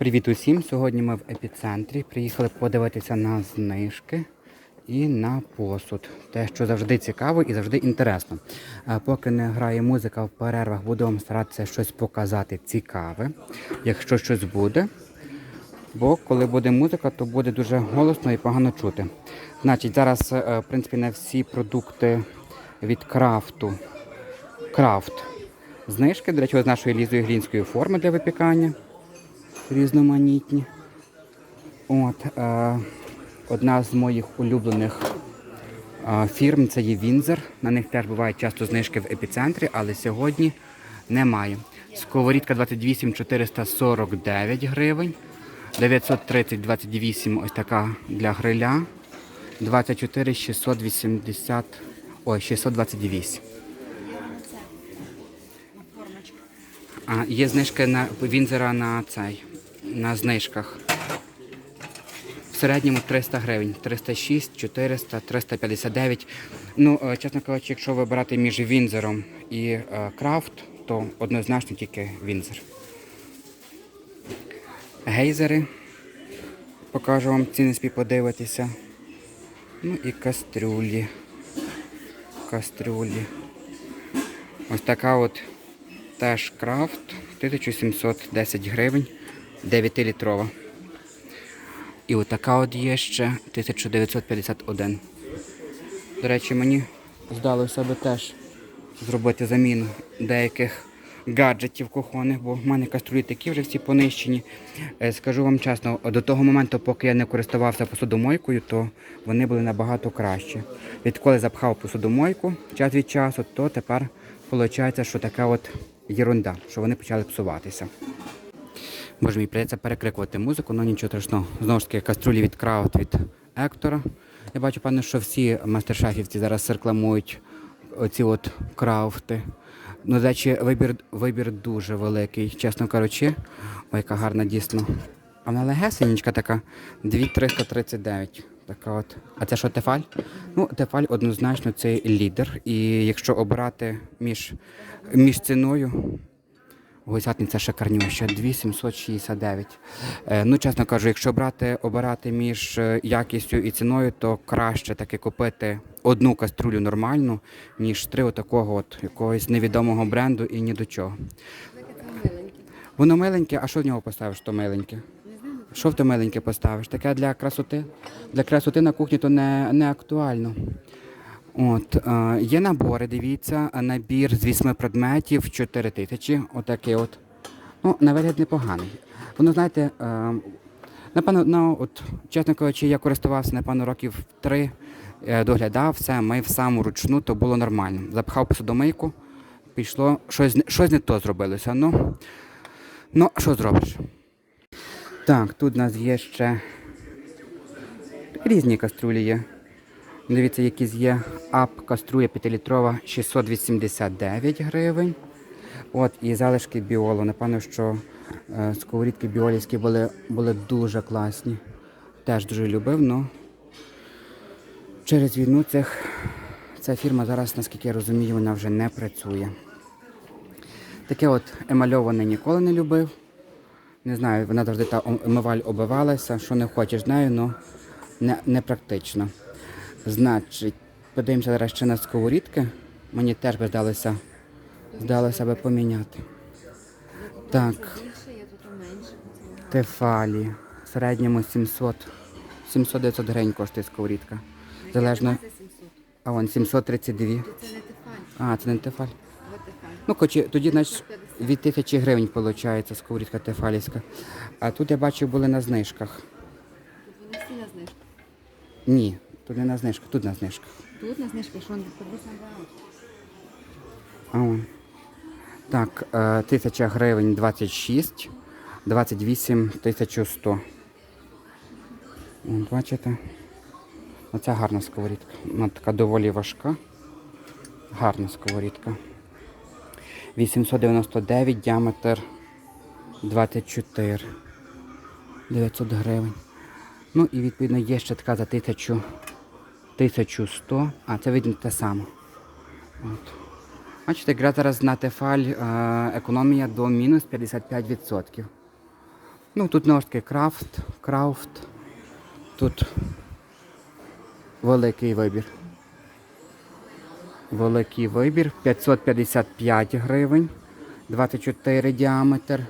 Привіт усім! Сьогодні ми в епіцентрі. Приїхали подивитися на знижки і на посуд. Те, що завжди цікаво і завжди інтересно. А Поки не грає музика в перервах, буду вам старатися щось показати цікаве, якщо щось буде. Бо коли буде музика, то буде дуже голосно і погано чути. Значить, зараз, е, в принципі, не всі продукти від крафту. Крафт. Знижки, до речі, з нашої лізої глінської форми для випікання різноманітні. От, е, одна з моїх улюблених е, фірм це є Вінзер. На них теж бувають часто знижки в епіцентрі, але сьогодні немає. Сковорідка 28 449 гривень, 930 28 ось така для гриля, 24 680, ой, 628. А, є знижки на Вінзера на цей, на знижках. В середньому 300 гривень, 306, 400, 359. Ну, е, чесно кажучи, якщо вибирати між Вінзером і е, Крафт, то однозначно тільки Вінзер. Гейзери. Покажу вам ціни собі подивитися. Ну і кастрюлі. Кастрюлі. Ось така от теж крафт 1710 гривень, 9-літрова. І отака от є ще 1951. До речі, мені здалося би теж зробити заміну деяких гаджетів кухонних, бо в мене каструлі такі вже всі понищені. Е, Скажу вам чесно, до того моменту, поки я не користувався посудомойкою, то вони були набагато кращі. Відколи запхав посудомойку час від часу, то тепер виходить, що така от єрунда, що вони почали псуватися. Боже мій, прийдеться перекрикувати музику, але нічого страшного. Знову ж таки, каструлі від крафт від Ектора. Я бачу, певно, що всі мастер-шефівці зараз рекламують оці от крафти. Ну, речі, вибір, вибір дуже великий, чесно кажучи. Ой, яка гарна дійсно. А вона легесенечка така. 2339. Така от. А це що Тефаль? Ну, Тефаль однозначно це лідер. І якщо обрати між, між ціною, Гусятниця шикарнюща, 2769. Е, ну, чесно кажу, якщо брати, обирати між е, якістю і ціною, то краще таки купити одну каструлю нормальну, ніж три отакого от якогось невідомого бренду і ні до чого. Воно миленьке, а що в нього поставиш, то миленьке? Що в те миленьке поставиш? Таке для красоти? Для красоти на кухні то не, не актуально. От, е, є набори, дивіться, набір з вісьми предметів 4 тисячі. Отакий от. Ну, на вигляд непоганий. Воно, знаєте, е, напевно, ну, от, чесно кажучи, я користувався, напевно, років три, е, доглядав все, мив сам вручну, то було нормально. Запхав посудомийку, пішло, щось, щось не то зробилося. Ну, ну, що зробиш? Так, тут у нас є ще різні каструлі є. Дивіться, якісь є ап каструя 5-літрова 689 гривень. От, і залишки біолу. Напевно, що е, сковорідки біолівські були, були дуже класні. Теж дуже любив, але через війну цих, ця фірма зараз, наскільки я розумію, вона вже не працює. Таке от емальоване ніколи не любив. Не знаю, вона завжди та омиваль обивалася, що не хочеш з нею, але не, не практично. Значить, подивимося зараз ще на сковорідки. Мені теж би здалося, здалося би поміняти. Так, тефалі. В середньому 700. 700-900 гривень коштує сковорідка. Залежно. А вон 732. Це не тефаль, А, це не тефаль. Ну, хоч тоді, значить, від тисячі гривень виходить сковорідка тефалівська. А тут я бачив, були на знижках. Тут вони всі на знижку. Ні, тут не на знижках, тут на знижках. Тут на знижку, що. А вон. Так, е, 1000 гривень 26, 28 1100. От, бачите? Оце гарна сковорідка. Вона така доволі важка. Гарна сковорідка. 899, діаметр 24. 900 гривень. Ну і відповідно є ще така за 1000, 1100, а це видно те саме. От. Бачите, якраз зараз на Тефаль е, економія до мінус 55%. Ну, тут знову ж таки крафт, крафт. Тут великий вибір. Великий вибір. 555 гривень. 24 діаметр.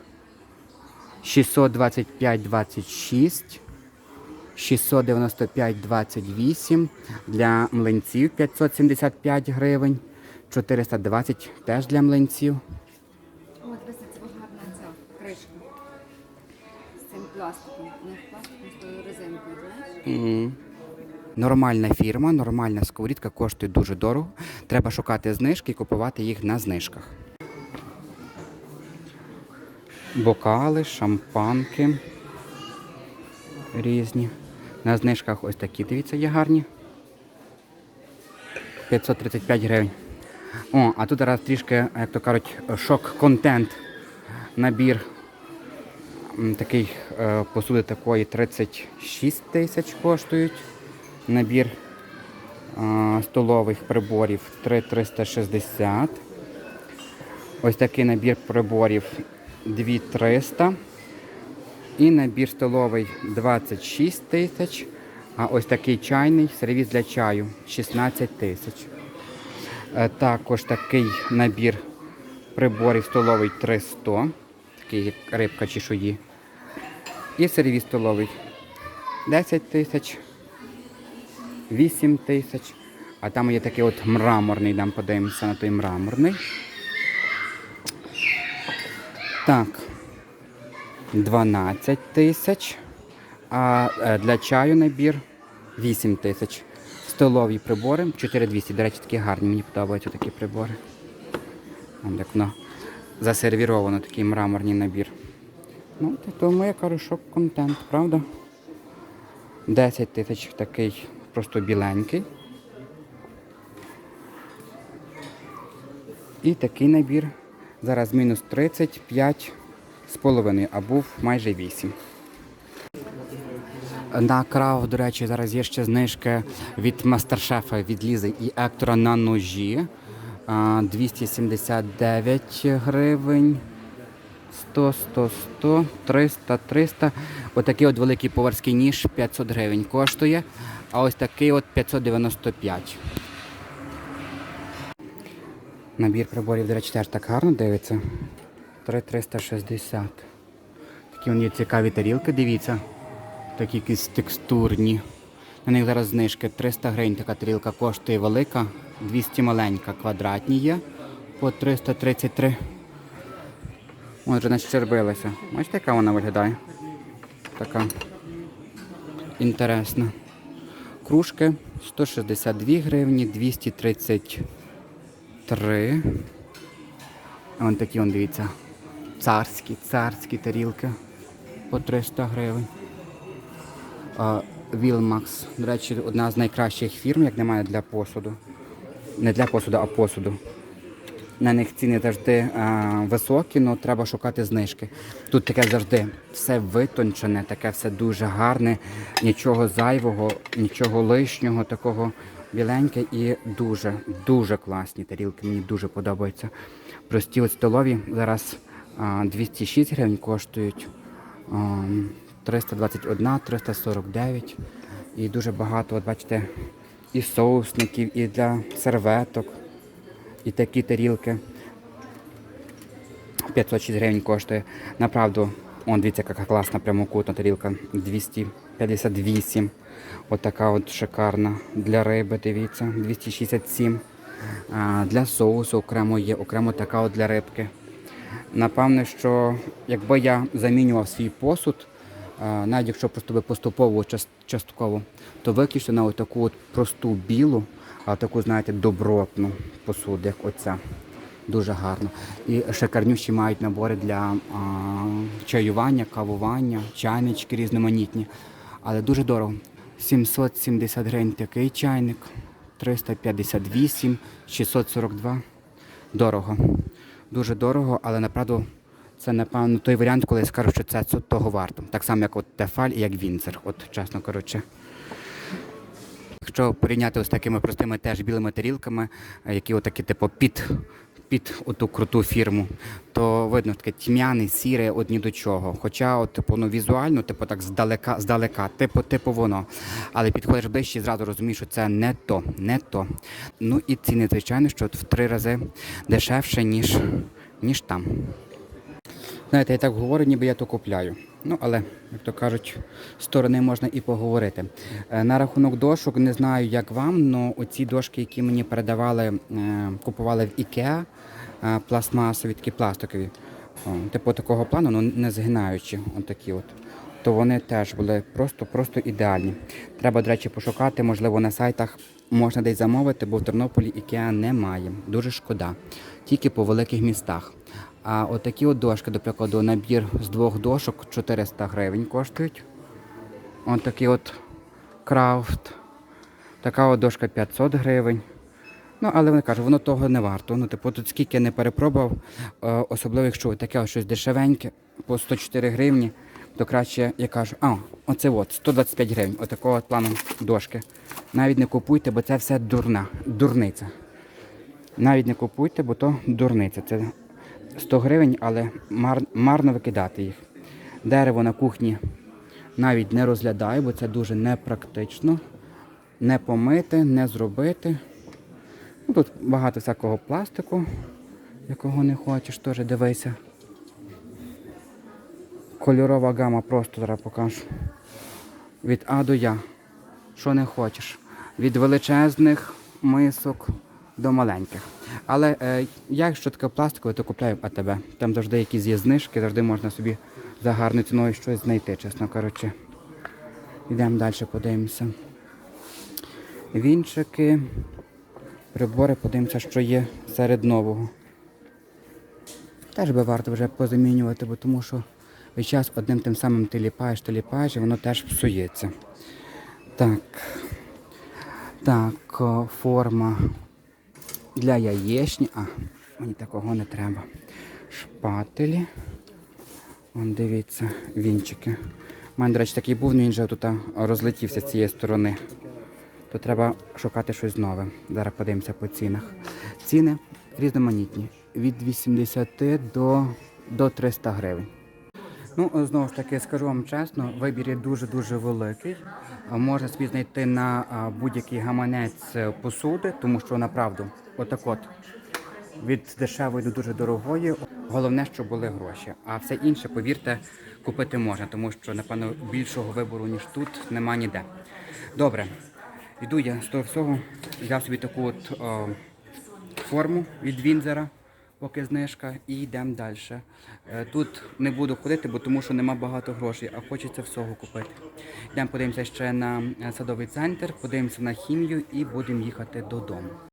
625 26. 695 28. Для млинців 575 гривень. 420 теж для млинців. О, дивися, це гарна ця кришка. З цим пластиком. Не пластиком, з тою резинкою, знаєш? Нормальна фірма, нормальна сковорідка коштує дуже дорого. Треба шукати знижки і купувати їх на знижках. Бокали, шампанки різні. На знижках ось такі, дивіться, є гарні. 535 гривень. О, а тут зараз трішки, як то кажуть, шок-контент. Набір такий е, посуди такої 36 тисяч коштують. Набір е, столових приборів 3,360. Ось такий набір приборів 2,300. І набір столовий 26 тисяч. А ось такий чайний сервіс для чаю 16 тисяч. Е, Також такий набір приборів столовий 300. Такий як рибка чешуї. І сервіс столовий 10 тисяч. 8 тисяч. А там є такий от мраморний, дам подивимося на той мраморний. Так. 12 тисяч. А е, для чаю набір 8 тисяч. Столові прибори 4200. До речі, такі гарні, мені подобаються такі прибори. Там як воно засервіровано, такий мраморний набір. Ну, тому я кажу, що контент, правда? 10 тисяч такий просто біленький. І такий набір зараз мінус 35 з половиною, а майже 8. На крав, до речі, зараз є ще знижки від мастер-шефа від Лізи і Ектора на ножі. 279 гривень. 100, 100, 100, 300, 300. Отакий от великий поварський ніж 500 гривень коштує. А ось такий от 595. Набір приборів, до речі, теж так гарно дивиться. 3,360. Такі вони цікаві тарілки, дивіться. Такі якісь текстурні. На них зараз знижки 300 гривень така тарілка коштує велика, 200 маленька, квадратні є по 333. Ось вже щербилася. Бачите, яка вона виглядає? Така інтересна. Кружки 162 гривні, 233. А Вон такі, вон, дивіться, царські, царські тарілки по 300 гривень. Вілмакс, до речі, одна з найкращих фірм, як немає для посуду. Не для посуду, а посуду. На них ціни завжди а, високі, але треба шукати знижки. Тут таке завжди все витончене, таке все дуже гарне, нічого зайвого, нічого лишнього, такого біленьке і дуже, дуже класні тарілки. Мені дуже подобаються. Прості от столові зараз 206 гривень коштують. 321, 349. І дуже багато, от бачите, і соусників, і для серветок, і такі тарілки. 506 гривень коштує. Направду, он дивіться, яка класна прямокутна тарілка. 258. Отака от шикарна. Для риби, дивіться, 267. А, для соусу окремо є, окремо така от для рибки. Напевне, що якби я замінював свій посуд, навіть якщо просто би поступово частково, то виключно на таку от просту білу, а таку, знаєте, добротну посуду, як оця. Дуже гарно. І шикарнющі мають набори для а, чаювання, кавування, чайнички різноманітні. Але дуже дорого. 770 гривень такий чайник, 358, 642. Дорого. Дуже дорого, але направду це, напевно, той варіант, коли я скажу, що це того варто. Так само, як от Тефаль і як Вінцер, от чесно кажучи. Якщо порівняти з такими простими теж білими тарілками, е, які отакі, типу, під, під оту круту фірму, то видно таке тьмяне, сіре, одні до чого. Хоча, от, типу, ну, візуально, типу, так здалека, здалека, типу, типу воно. Але підходиш ближче і зразу розумієш, що це не то, не то. Ну і ціни, звичайно, що от в три рази дешевше, ніж, ніж там. Знаєте, я так говорю, ніби я то купляю. Ну, але, як то кажуть, сторони можна і поговорити. Е, На рахунок дошок не знаю, як вам, але оці дошки, які мені передавали, е, купували в IKEA, е, пластмасові, такі пластикові, типу такого плану, ну не згинаючі, отакі от. То вони теж були просто, просто ідеальні. Треба, до речі, пошукати, можливо, на сайтах можна десь замовити, бо в Тернополі IKEA немає. Дуже шкода. Тільки по великих містах. А отакі от дошки, до прикладу, набір з двох дошок 400 гривень коштують. Ось такий от крафт. Така от дошка 500 гривень. Ну, але вони кажуть, воно того не варто. Ну, типу, тут скільки не перепробував, е, особливо якщо таке ось щось дешевеньке, по 104 гривні, то краще я кажу, а, оце от, 125 гривень, отакого от плану дошки. Навіть не купуйте, бо це все дурна, дурниця. Навіть не купуйте, бо то дурниця. Це 100 гривень, але мар, марно викидати їх. Дерево на кухні навіть не розглядаю, бо це дуже непрактично. Не помити, не зробити. Ну, тут багато всякого пластику, якого не хочеш, теж дивися. Кольорова гама просто зараз покажу. Від А до Я. Що не хочеш. Від величезних мисок до маленьких. Але е, я, якщо таке пластикове, то купляю в АТБ. Там завжди якісь є знижки, завжди можна собі за гарною ціною щось знайти, чесно кажучи. Йдемо далі, подивимося. Вінчики, прибори, подивимося, що є серед нового. Теж би варто вже позамінювати, бо тому що весь час одним тим самим ти ліпаєш, ти ліпаєш, і воно теж псується. Так. Так, форма для яєчні. А, мені такого не треба. Шпателі. Вон дивіться, вінчики. У мене, до речі, такий був, але він вже тут розлетівся з цієї сторони. То треба шукати щось нове. Зараз подивимося по цінах. Ціни різноманітні. Від 80 до, до 300 гривень. Ну, знову ж таки, скажу вам чесно, вибір є дуже-дуже великий. Можна собі знайти на будь-який гаманець е, посуди, тому що направду, отак от, від дешевої до дуже дорогої. Головне, щоб були гроші. А все інше, повірте, купити можна, тому що, напевно, більшого вибору, ніж тут, нема ніде. Добре, йду я з того всього, взяв собі таку от о, форму від Вінзера, поки знижка, і йдемо далі. Е, Тут не буду ходити, бо тому що нема багато грошей, а хочеться всього купити. Йдемо подивимося ще на е, садовий центр, подивимося на хімію і будемо їхати додому.